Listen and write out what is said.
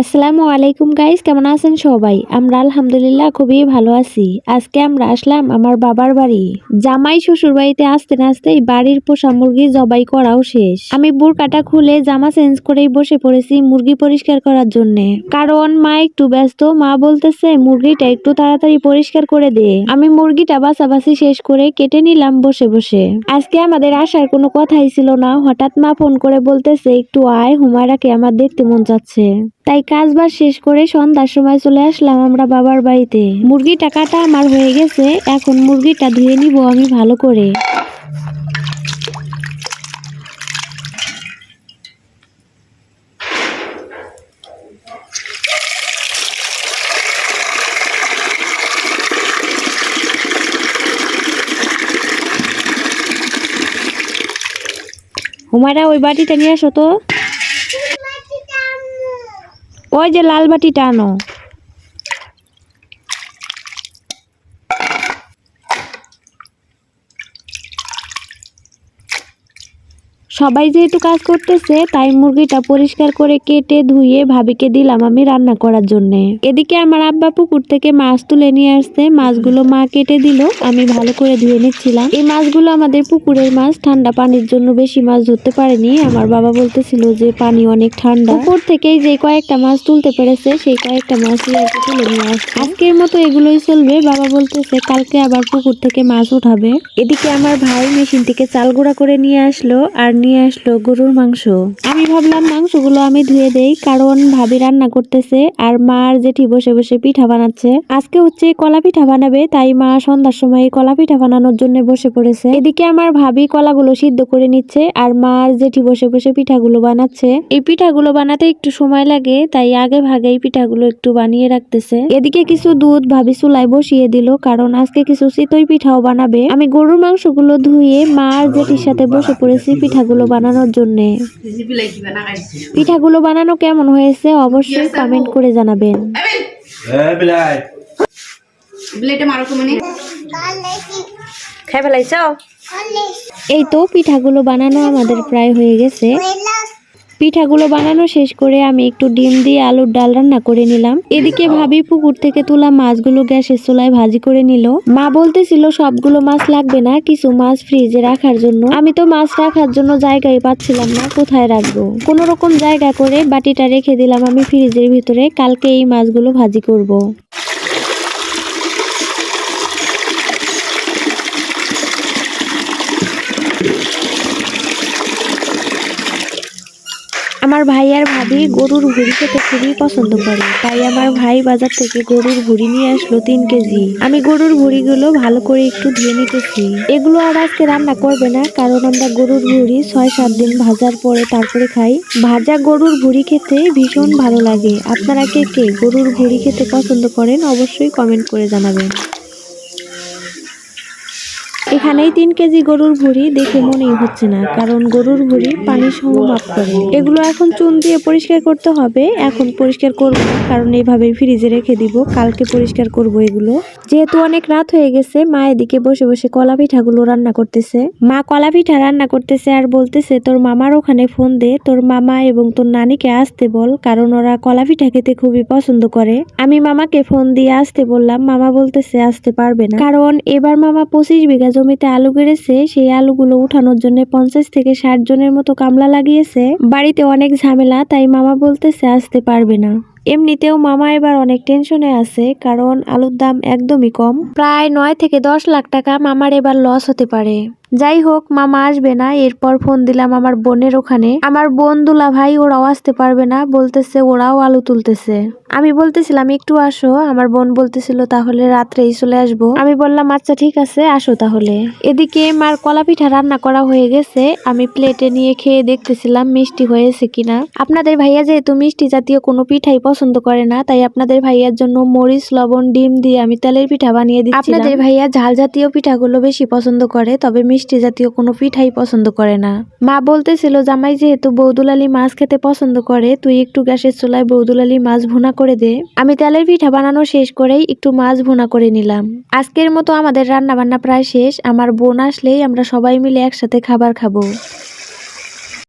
আসসালামু আলাইকুম গাইস কেমন আছেন সবাই? আমরা আলহামদুলিল্লাহ খুবই ভালো আছি। আজকে আমরা আসলাম আমার বাবার বাড়ি। জামাই শ্বশুর বাড়িতে আসতে আসতেই বাড়ির পোষা মুরগি জবাই করাও শেষ। আমি বুরকাটা খুলে জামা চেঞ্জ করেই বসে পড়েছি মুরগি পরিষ্কার করার জন্য। কারণ মা একটু ব্যস্ত, মা বলতেছে মুরগিটা একটু তাড়াতাড়ি পরিষ্কার করে দে। আমি মুরগিটা বাছাবাছি শেষ করে কেটে নিলাম বসে বসে। আজকে আমাদের আসার কোনো কথাই ছিল না। হঠাৎ মা ফোন করে বলতেছে, একটু আয়, হুমায়রাকে আমার দেখতে মন যাচ্ছে তাই কাজ বাজ শেষ করে সন্ধ্যার সময় চলে আসলাম আমরা বাবার বাড়িতে। মুরগিটা কাটা আমার হয়ে গেছে, এখন মুরগিটা ধুয়ে নিব আমি ভালো করে। হুমায়রা, ওই বাটিটা নিয়ে আসো তো। ওই যে লাল বাটিটা আনো। সবাই যেহেতু কাজ করতেছে, তাই মুরগিটা পরিষ্কার করে কেটে ধুয়ে ভাবিকে দিলাম আমি রান্না করার জন্য। এদিকে আমার আব্বা পুকুর থেকে মাছ তুলে নিয়ে আসছে। মাছগুলো মা কেটে দিল, আমি ভালো করে ধুয়ে নিচ্ছিলাম। এই মাছগুলো আমাদের পুকুরের মাছ, ঠান্ডা পানির জন্য বেশি মাছ ধরতে পারেনি। আমার বাবা বলতেছিল যে পানি অনেক ঠান্ডা। পুকুর থেকেই যে কয়েকটা মাছ তুলতে পেরেছে, সেই কয়েকটা মাছ তুলে নিয়ে আসছে। আজকের মতো এগুলোই চলবে। বাবা বলতেছে কালকে আবার পুকুর থেকে মাছ উঠাবে। এদিকে আমার ভাই মেশিন থেকে চাল গুঁড়া করে নিয়ে আসলো। আর নিয়ে আসলো গরুর মাংস। আমি ভাবলাম মাংসগুলো আমি ধুয়ে দেই, কারণ ভাবি রান্না করতেছে আর মা আর জেঠি বসে বসে পিঠা বানাচ্ছে। আজকে হচ্ছে কলা পিঠা বানাবে, তাই মা সন্ধ্যার সময় কলা পিঠা বানানোর জন্য বসে পড়েছে। এদিকে আমার ভাবি কলাগুলো সিদ্ধ করে নিচ্ছে আর মা আর জেঠি বসে বসে পিঠাগুলো বানাচ্ছে। এই পিঠাগুলো বানাতে একটু সময় লাগে, তাই আগে ভাগে এই পিঠাগুলো একটু বানিয়ে রাখতেছে। এদিকে কিছু দুধ ভাবি চুলায় বসিয়ে দিল, কারণ আজকে কিছু চিতই পিঠাও বানাবে। আমি গরুর মাংসগুলো ধুয়ে মা আর জেঠির সাথে বসে পড়েছি, পিঠাগুলো বানানোর জন্য। পিঠাগুলো বানানো কেমন হয়েছে অবশ্যই কমেন্ট করে জানাবেন। তো মানে। এই তো পিঠাগুলো বানানো আমাদের প্রায় হয়ে গেছে। পিঠাগুলো বানানো শেষ করে আমি একটু ডিম দিয়ে আলুর ডাল রান্না করে নিলাম। এদিকে ভাবি পুকুর থেকে তোলা মাছগুলো গ্যাসের চুলায় ভাজি করে নিল। মা বলতেছিল, সবগুলো মাছ লাগবে না, কিছু মাছ ফ্রিজে রাখার জন্য। আমি তো মাছ রাখার জন্য জায়গায় পাচ্ছিলাম না, কোথায় রাখব? কোন রকম জায়গা করে বাটিটা রেখে দিলাম আমি ফ্রিজের ভিতরে। কালকে এই মাছগুলো ভাজি করব। আমার ভাই আর ভাবি গরুর ভুড়ি খেতে খুবই পছন্দ করে। তাই আমার ভাই বাজার থেকে গরুর ভুড়ি নিয়ে আসলো তিন কেজি। আমি গরুর ভুড়িগুলো ভালো করে একটু ধুয়ে নিতেছি। এগুলো আর আজকে রান্না করবে না, কারণ আমরা গরুর ভুড়ি ছয়, সাত দিন ভাজার পরে তারপরে খাই। ভাজা গরুর ভুড়ি খেতে ভীষণ ভালো লাগে। আপনারা কে কে গরুর ভুড়ি খেতে পছন্দ করেন অবশ্যই কমেন্ট করে জানাবেন। এখানেই তিন কেজি গরুর ভুড়ি দেখে মনেই হচ্ছে না, কারণ গরুর ভুড়ি পানি সহ মাপ করে। এগুলো এখন চুন দিয়ে পরিষ্কার করতে হবে, এখন পরিষ্কার করব কারণ এইভাবে ফ্রিজে রেখে দিব, কালকে পরিষ্কার করব এগুলো। যেহেতু অনেক রাত হয়ে গেছে, মা এদিকে বসে বসে কলা পিঠাগুলো রান্না করতেছে। মা কলা পিঠা রান্না করতেছে আর বলতেছে, তোর মামার ওখানে ফোন দে, তোর মামা এবং তোর নানিকে আসতে বল, কারণ ওরা কলা পিঠা খেতে খুবই পছন্দ করে। আমি মামাকে ফোন দিয়ে আসতে বললাম, মামা বলতেছে, আসতে পারবে না। কারণ এবার মামা পঁচিশ বিঘা জমিতে আলু গেড়েছে, সেই আলুগুলো উঠানোর জন্য পঞ্চাশ থেকে ষাট জনের মতো কামলা লাগিয়েছে। বাড়িতে অনেক ঝামেলা, তাই মামা বলতেছে আসতে পারবে না। এমনিতেও মামা এবার অনেক টেনশনে আছে, কারণ আলুর দাম একদমই কম। প্রায় নয় থেকে দশ লাখ টাকা মামার এবার লস হতে পারে। যাই হোক মামা আসবে না। এরপর ফোন দিলাম আমার বোনের ওখানে। আমার বোন দুলা ভাই, ওরাও আসতে পারবে না, বলতেছে ওরাও আলু তুলতেছে। আমি বলতেছিলাম, একটু আসো। আমার বোন বলতেছিল, তাহলে রাত্রেই চলে আসব। আমি বললাম আচ্ছা ঠিক আছে, আসো তাহলে। এদিকে মার কলা পিঠা রান্না করা হয়ে গেছে। আমি প্লেটে নিয়ে খেয়ে দেখতেছিলাম মিষ্টি হয়েছে কিনা। আপনাদের ভাইয়া যেহেতু মিষ্টি জাতীয় কোনো পিঠাই পছন্দ করে না, তাই আপনাদের ভাইয়ার জন্য মরিচ, লবণ, ডিম দিয়ে আমি তেলের পিঠা বানিয়ে দিচ্ছি আপনাদের ভাইয়া ঝাল জাতীয় পিঠাগুলো বেশি পছন্দ করে, তবে মিষ্টি জাতীয় কোনো পিঠাই পছন্দ করে না। মা বলতেছিল, জামাই যেহেতু বৌদুল বৌদুলালি মাছ খেতে পছন্দ করে, তুই একটু গ্যাসের চুলায় বৌদুলালি মাছ ভুনা করে দে। আমি তেলের পিঠা বানানো শেষ করেই একটু মাছ ভুনা করে নিলাম। আজকের মতো আমাদের রান্না বান্না প্রায় শেষ। আমার বোন আসলেই আমরা সবাই মিলে একসাথে খাবার খাব।